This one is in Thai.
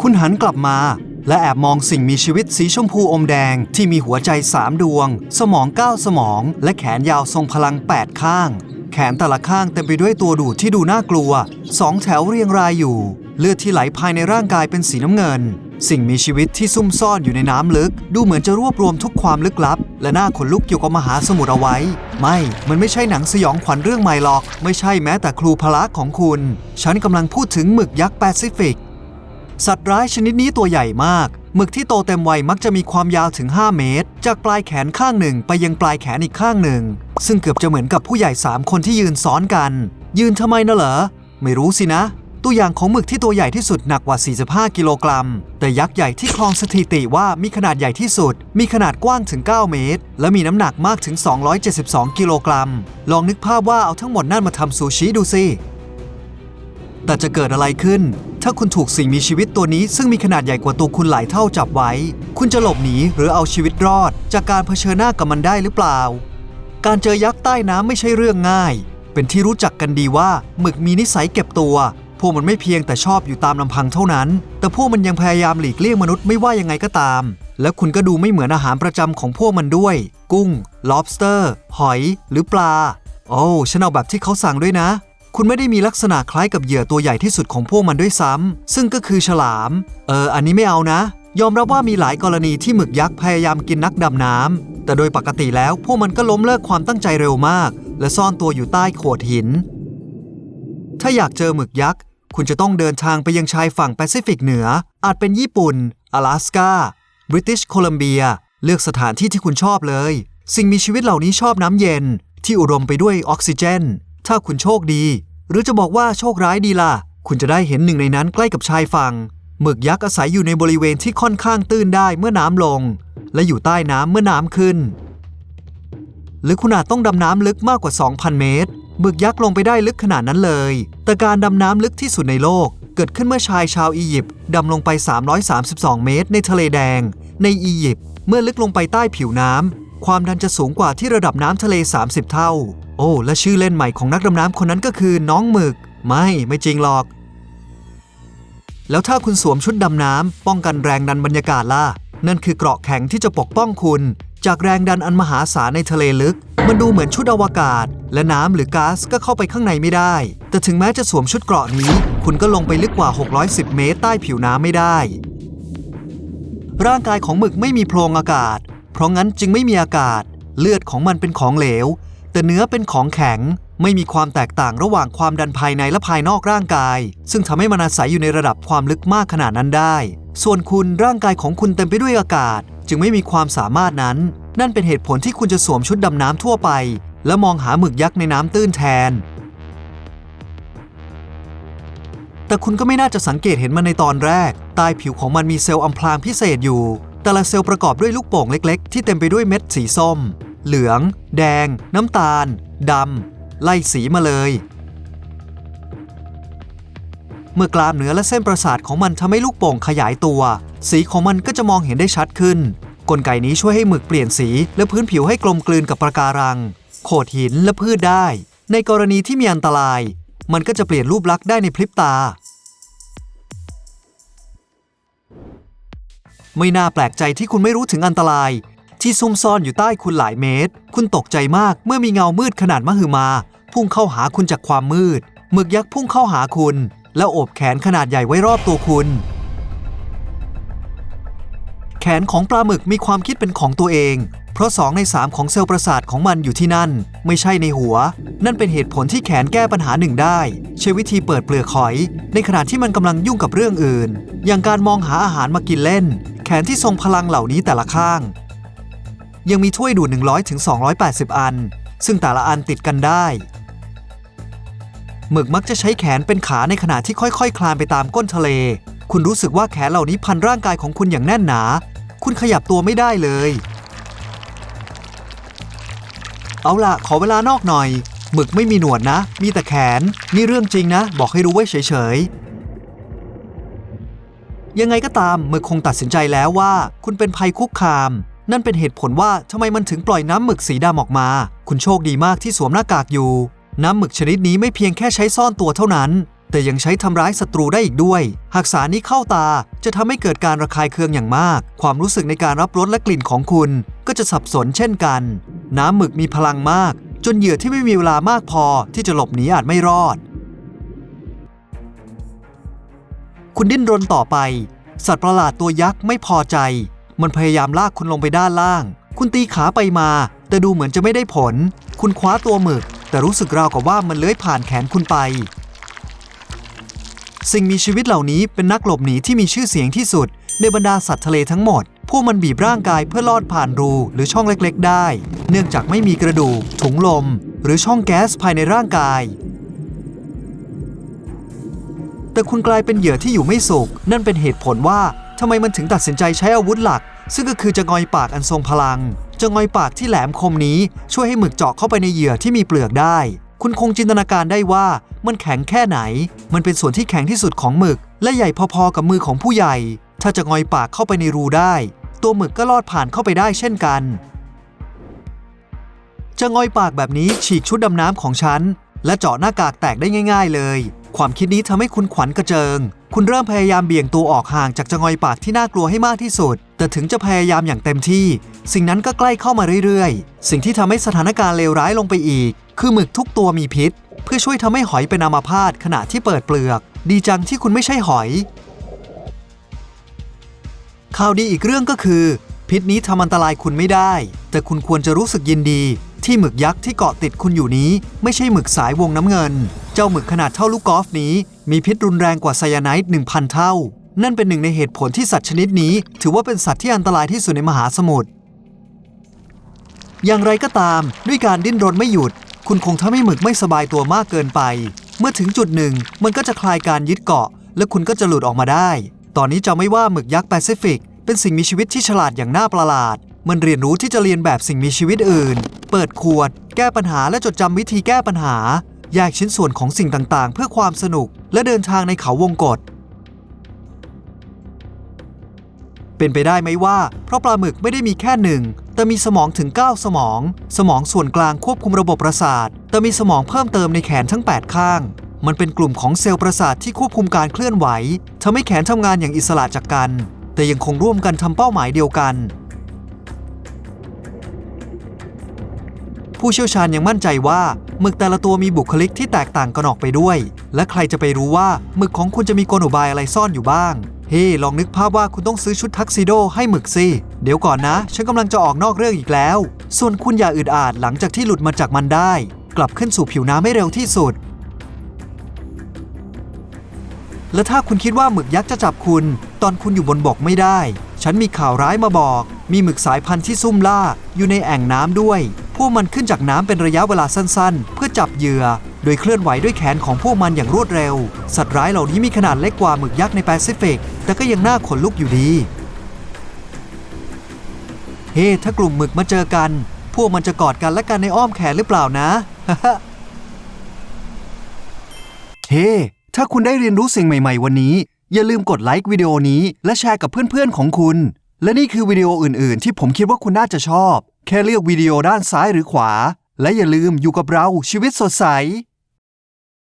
คุณหันกลับมา และแอบมองสิ่งมีชีวิตสีชมพูอมแดงที่มีหัวใจสามดวง สมองเก้าสมอง และแขนยาวทรงพลัง 8 ข้าง แขนแต่ละข้างเต็มไปด้วยตัวดูดที่ดูน่ากลัวสองแถวเรียงรายอยู่ เลือดที่ไหลภายในร่างกายเป็นสีน้ำเงิน สิ่งมีชีวิตที่ซุ่มซ่อนอยู่ในน้ำลึก ดูเหมือนจะรวบรวมทุกความลึกลับ และน่าขนลุกเกี่ยวกับมหาสมุทรเอาไว้ ไม่ มันไม่ใช่หนังสยองขวัญเรื่องใหม่หรอก ไม่ใช่แม้แต่ครูพละของคุณ ฉันกำลังพูดถึงหมึกยักษ์แปซิฟิก สัตว์ร้ายชนิดนี้ตัวใหญ่มากหมึกที่โตเต็มวัยมักจะมีความยาวถึง 5 เมตร จากปลายแขนข้างหนึ่งไปยังปลายแขนอีกข้างหนึ่ง ซึ่งเกือบจะเหมือนกับผู้ใหญ่ 3 คนที่ยืนซ้อนกัน ยืนทำไมนะเหรอ ไม่รู้สินะ ตัวอย่างของหมึกที่ตัวใหญ่ที่สุดหนักกว่า 45 กิโลกรัม แต่ยักษ์ใหญ่ที่ครองสถิติว่ามีขนาดใหญ่ที่สุด มีขนาดกว้างถึง 9 เมตร และมีน้ำหนักมากถึง 272 กิโลกรัม ลองนึกภาพว่าเอาทั้งหมดนั่นมาทำซูชิดูสิแต่จะเกิดอะไรขึ้น ถ้าคุณถูกสิ่งมีชีวิตตัวนี้ซึ่งมีขนาดใหญ่กว่าตัวคุณหลายเท่าจับไว้ คุณจะหลบหนีหรือเอาชีวิตรอด จากการเผชิญหน้ากับมันได้หรือเปล่า การเจอยักษ์ใต้น้ำไม่ใช่เรื่องง่าย เป็นที่รู้จักกันดีว่าหมึกมีนิสัยเก็บตัว พวกมันไม่เพียงแต่ชอบอยู่ตามลำพังเท่านั้น แต่พวกมันยังพยายามหลีกเลี่ยงมนุษย์ไม่ว่ายังไงก็ตาม และคุณก็ดูไม่เหมือนอาหารประจำของพวกมันด้วย กุ้ง lobster หอย หรือปลา โอ้ฉันเอาแบบที่เขาสั่งด้วยนะ คุณไม่ได้มีลักษณะคล้ายกับเหยื่อตัวใหญ่ที่สุดของพวกมันด้วยซ้ำซึ่งก็คือฉลาม เออ อันนี้ไม่เอานะ ยอมรับว่ามีหลายกรณีที่หมึกยักษ์พยายามกินนักดำน้ำแต่โดยปกติแล้วพวกมันก็ล้มเลิกความตั้งใจเร็วมาก และซ่อนตัวอยู่ใต้โขดหินถ้าอยากเจอหมึกยักษ์ คุณจะต้องเดินทางไปยังชายฝั่งแปซิฟิกเหนือ อาจเป็นญี่ปุ่น阿拉สกาบริติชโคลัมเบีย เลือกสถานที่ที่คุณชอบเลย สิ่งมีชีวิตเหล่านี้ชอบน้ำเย็น ที่อุดมไปด้วยออกซิเจน ถ้าคุณโชคดี หรือจะบอกว่าโชคร้ายดีล่ะ คุณจะได้เห็นหนึ่งในนั้นใกล้กับชายฝั่งหมึกยักษ์อาศัยอยู่ในบริเวณที่ค่อนข้างตื้นได้เมื่อน้ำลง และอยู่ใต้น้ำเมื่อน้ำขึ้น หรือคุณอาจต้องดำน้ำลึกมากกว่า 2,000 เมตร หมึกยักษ์ลงไปได้ลึกขนาดนั้นเลย แต่การดำน้ำลึกที่สุดในโลก เกิดขึ้นเมื่อชายชาวอียิปต์ดำลงไป 332 เมตร ในทะเลแดง ในอียิปต์เมื่อลึกลงไปใต้ผิวน้ำความดันจะสูงกว่าที่ระดับน้ำทะเล 30 เท่า โอ้ และชื่อเล่นใหม่ของนักดำน้ำคนนั้นก็คือน้องหมึก ไม่ ไม่จริงหรอก แล้วถ้าคุณสวมชุดดำน้ำป้องกันแรงดันบรรยากาศล่ะ นั่นคือเกราะแข็งที่จะปกป้องคุณ จากแรงดันอันมหาศาลในทะเลลึก มันดูเหมือนชุดอวกาศ และน้ำหรือก๊าซก็เข้าไปข้างในไม่ได้ แต่ถึงแม้จะสวมชุดเกราะนี้ คุณก็ลงไปลึกกว่า 610 เมตรใต้ผิวน้ำไม่ได้ ร่างกายของหมึกไม่มีโพรงอากาศ เพราะงั้นจึงไม่มีอากาศ เลือดของมันเป็นของเหลว แต่เนื้อเป็นของแข็ง ไม่มีความแตกต่างระหว่างความดันภายในและภายนอกร่างกาย ซึ่งทำให้มันอาศัยอยู่ในระดับความลึกมากขนาดนั้นได้ ส่วนคุณร่างกายของคุณเต็มไปด้วยอากาศ จึงไม่มีความสามารถนั้นนั่นเป็นเหตุผลที่คุณจะสวมชุดดำน้ำทั่วไป และมองหาหมึกยักษ์ในน้ำตื้นแทน แต่คุณก็ไม่น่าจะสังเกตเห็นมันในตอนแรก ใต้ผิวของมันมีเซลล์อำพรางพิเศษอยู่ แต่ละเซลล์ประกอบด้วยลูกโป่งเล็กๆ ที่เต็มไปด้วยเม็ดสีส้ม เหลือง แดง น้ำตาลดำไล่สีมาเลย เมื่อกล้ามเนื้อและเส้นประสาทของมันทำให้ลูกโป่งขยายตัว สีของมันก็จะมองเห็นได้ชัดขึ้น กลไกนี้ช่วยให้หมึกเปลี่ยนสี และพื้นผิวให้กลมกลืนกับประการัง โขดหินและพืชได้ ในกรณีที่มีอันตราย มันก็จะเปลี่ยนรูปลักษณ์ได้ในพริบตา ไม่น่าแปลกใจที่คุณไม่รู้ถึงอันตราย ที่ซุ่มซ่อนอยู่ใต้คุณหลายเมตร คุณตกใจมากเมื่อมีเงามืดขนาดมหึมา พุ่งเข้าหาคุณจากความมืดหมึกยักษ์พุ่งเข้าหาคุณ แล้วโอบแขนขนาดใหญ่ไว้รอบตัวคุณ แขนของปลาหมึกมีความคิดเป็นของตัวเอง เพราะ 2 ใน 3 ของเซลล์ประสาทของมันอยู่ที่นั่น ไม่ใช่ในหัว นั่นเป็นเหตุผลที่แขนแก้ปัญหาหนึ่งได้ ใช้วิธีเปิดเปลือกหอย ในขณะที่มันกำลังยุ่งกับเรื่องอื่น อย่างการมองหาอาหารมากินเล่น แขนที่ทรงพลังเหล่านี้แต่ละข้าง ยังมีถ้วยดูด100ถึง280 อัน ซึ่งแต่ละอันติดกันได้หมึกมักจะใช้แขนเป็นขาในขณะที่ค่อยๆคคลานไปตามก้นทะเล คุณรู้สึกว่าแขนเหล่านี้พันร่างกายของคุณอย่างแน่นหนา คุณขยับตัวไม่ได้เลย เอาล่ะ ขอเวลานอกหน่อย หมึกไม่มีหนวดนะ มีแต่แขน นี่เรื่องจริงนะ บอกให้รู้ไว้เฉยๆ ยังไงก็ตามหมึกคงตัดสินใจแล้วว่า คุณเป็นภัยคุกคาม นั่นเป็นเหตุผลว่าทำไมมันถึงปล่อยน้ำหมึกสีดำออกมา คุณโชคดีมากที่สวมหน้ากากอยู่ น้ำหมึกชนิดนี้ไม่เพียงแค่ใช้ซ่อนตัวเท่านั้น แต่ยังใช้ทำร้ายศัตรูได้อีกด้วย หากสารนี้เข้าตาจะทำให้เกิดการระคายเคืองอย่างมาก ความรู้สึกในการรับรสและกลิ่นของคุณ ก็จะสับสนเช่นกัน น้ำหมึกมีพลังมาก จนเหยื่อที่ไม่มีเวลามากพอที่จะหลบหนีอาจไม่รอด คุณดิ้นรนต่อไป สัตว์ประหลาดตัวยักษ์ไม่พอใจ มันพยายามลากคุณลงไปด้านล่าง คุณตีขาไปมา แต่ดูเหมือนจะไม่ได้ผล คุณคว้าตัวหมึก แต่รู้สึกราวกับว่ามันเลื้อยผ่านแขนคุณไป สิ่งมีชีวิตเหล่านี้เป็นนักหลบหนีที่มีชื่อเสียงที่สุด ในบรรดาสัตว์ทะเลทั้งหมด พวกมันบีบร่างกายเพื่อลอดผ่านรูหรือช่องเล็กๆ ได้ เนื่องจากไม่มีกระดูก ถุงลม หรือช่องแก๊สภายในร่างกาย แต่คุณกลายเป็นเหยื่อที่อยู่ไม่สุข นั่นเป็นเหตุผลว่าทำไมมันถึงตัดสินใจใช้อาวุธหลัก ซึ่งก็คือจะงอยปากอันทรงพลังจะงอยปากที่แหลมคมนี้ช่วยให้หมึกเจาะเข้าไปในเหยื่อที่มีเปลือกได้ คุณคงจินตนาการได้ว่ามันแข็งแค่ไหน มันเป็นส่วนที่แข็งที่สุดของหมึก และใหญ่พอๆกับมือของผู้ใหญ่ ถ้าจะงอยปากเข้าไปในรูได้ ตัวหมึกก็ลอดผ่านเข้าไปได้เช่นกัน จะงอยปากแบบนี้ฉีกชุดดำน้ำของฉัน และเจาะหน้ากากแตกได้ง่าย ๆ เลย ความคิดนี้ทำให้คุณขวัญกระเจิง คุณเริ่มพยายามเบี่ยงตัวออกห่างจากจะงอยปากที่น่ากลัวให้มากที่สุด แต่ถึงจะพยายามอย่างเต็มที่ สิ่งนั้นก็ใกล้เข้ามาเรื่อยๆ สิ่งที่ทำให้สถานการณ์เลวร้ายลงไปอีก คือหมึกทุกตัวมีพิษ เพื่อช่วยทำให้หอยเป็นอัมาพาตขณะที่เปิดเปลือก ดีจังที่คุณไม่ใช่หอย ข่าวดีอีกเรื่องก็คือ พิษนี้ทำอันตรายคุณไม่ได้ แต่คุณควรจะรู้สึกยินดี ที่หมึกยักษ์ที่เกาะติดคุณอยู่นี้ ไม่ใช่หมึกสายวงน้ำเงิน เจ้าหมึกขนาดเท่าลูกกอล์ฟนี้ มีพิษรุนแรงกว่าไซยาไนด์1,000 เท่า นั่นเป็นหนึ่งในเหตุผลที่สัตว์ชนิดนี้ ถือว่าเป็นสัตว์ที่อันตรายที่สุดในมหาสมุทรอย่างไรก็ตาม ด้วยการดิ้นรนไม่หยุด คุณคงทำให้หมึกไม่สบายตัวมากเกินไป เมื่อถึงจุดหนึ่ง มันก็จะคลายการยึดเกาะ และคุณก็จะหลุดออกมาได้ ตอนนี้จะไม่ว่าหมึกยักษ์แปซิฟิก เป็นสิ่งมีชีวิตที่ฉลาดอย่างน่าประหลาด มันเรียนรู้ที่จะเรียนแบบสิ่งมีชีวิตอื่น เปิดขวด แก้ปัญหาและจดจำวิธีแก้ปัญหา แยกชิ้นส่วนของสิ่งต่างๆ เพื่อความสนุก และเดินทางในเขาวงกฏเป็นไปได้ไหมว่า เพราะปลาหมึกไม่ได้มีแค่หนึ่ง แต่มีสมองถึง 9 สมอง สมองส่วนกลางควบคุมระบบประสาท แต่มีสมองเพิ่มเติมในแขนทั้ง 8 ข้าง มันเป็นกลุ่มของเซลล์ประสาทที่ควบคุมการเคลื่อนไหวทำให้แขนทำงานอย่างอิสระจากกัน แต่ยังคงร่วมกันทำเป้าหมายเดียวกัน ผู้เชี่ยวชาญยังมั่นใจว่าหมึกแต่ละตัวมีบุคลิกที่แตกต่างกันออกไปด้วย และใครจะไปรู้ว่าหมึกของคุณจะมีกลอุบายอะไรซ่อนอยู่บ้าง เฮ้ลองนึกภาพว่าคุณต้องซื้อชุดทักซิโดให้หมึกสิ เดี๋ยวก่อนนะ ฉันกำลังจะออกนอกเรื่องอีกแล้ว ส่วนคุณอย่าอึดอาดหลังจากที่หลุดมาจากมันได้ กลับขึ้นสู่ผิวน้ำให้เร็วที่สุด และถ้าคุณคิดว่าหมึกยักษ์จะจับคุณ ตอนคุณอยู่บนบกไม่ได้ ฉันมีข่าวร้ายมาบอก มีหมึกสายพันธุ์ที่ซุ่มล่า อยู่ในแอ่งน้ำด้วย พวกมันขึ้นจากน้ำเป็นระยะเวลาสั้น ๆ เพื่อจับเหยื่อโดยเคลื่อนไหวด้วยแขนของพวกมันอย่างรวดเร็ว สัตว์ร้ายเหล่านี้มีขนาดเล็กกว่าหมึกยักษ์ในแปซิฟิก แต่ก็ยังน่าขนลุกอยู่ดี เฮ้ ถ้ากลุ่มหมึกมาเจอกัน พวกมันจะกอดกันและกันในอ้อมแขนหรือเปล่านะ เฮ้ ถ้าคุณได้เรียนรู้สิ่งใหม่ ๆ วันนี้ อย่าลืมกดไลค์วิดีโอนี้และแชร์กับเพื่อนๆของคุณ และนี่คือวิดีโออื่น ๆ ที่ผมคิดว่าคุณน่าจะชอบ แค่เลือกวิดีโอด้านซ้ายหรือขวา และอย่าลืมอยู่กับเราชีวิตสดใส